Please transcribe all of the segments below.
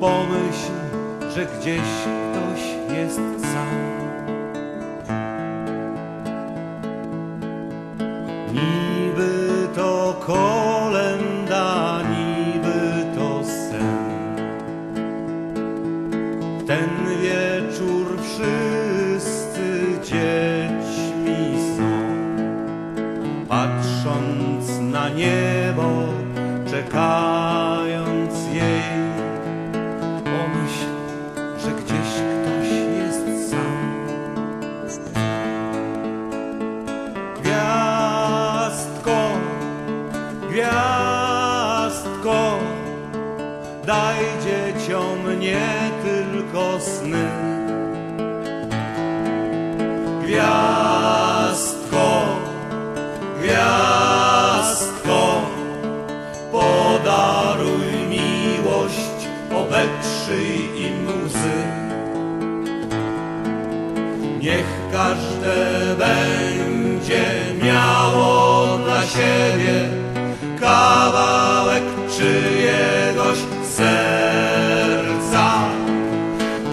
Pomyśl, że gdzieś ktoś jest sam. Niby to kolenda, niby to sen. W ten wieczór wszyscy dziećmi są. Patrząc na niebo, czekając daj dzieciom nie tylko sny. Gwiazdko, gwiazdko, podaruj miłość, obetrzyj im łzy. Niech każde będzie miało dla siebie kawałek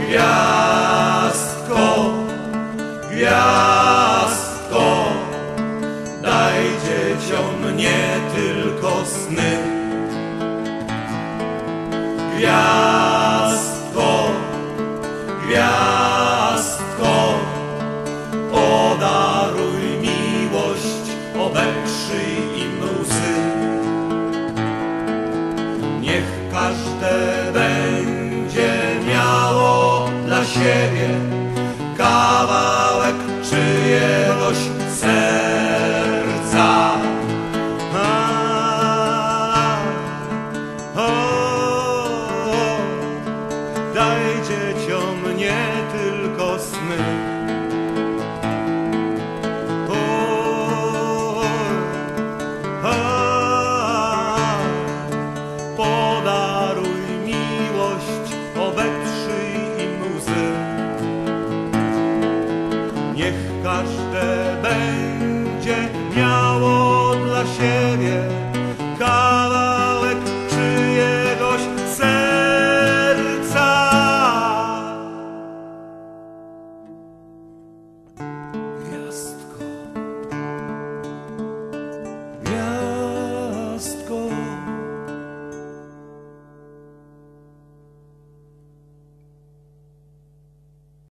Gwiazdko, gwiazdko, daj dzieciom nie tylko sny. Gwiazdko, gwiazdko, podaruj miłość, obetrzyj siebie kawałek Niech każde będzie miało dla siebie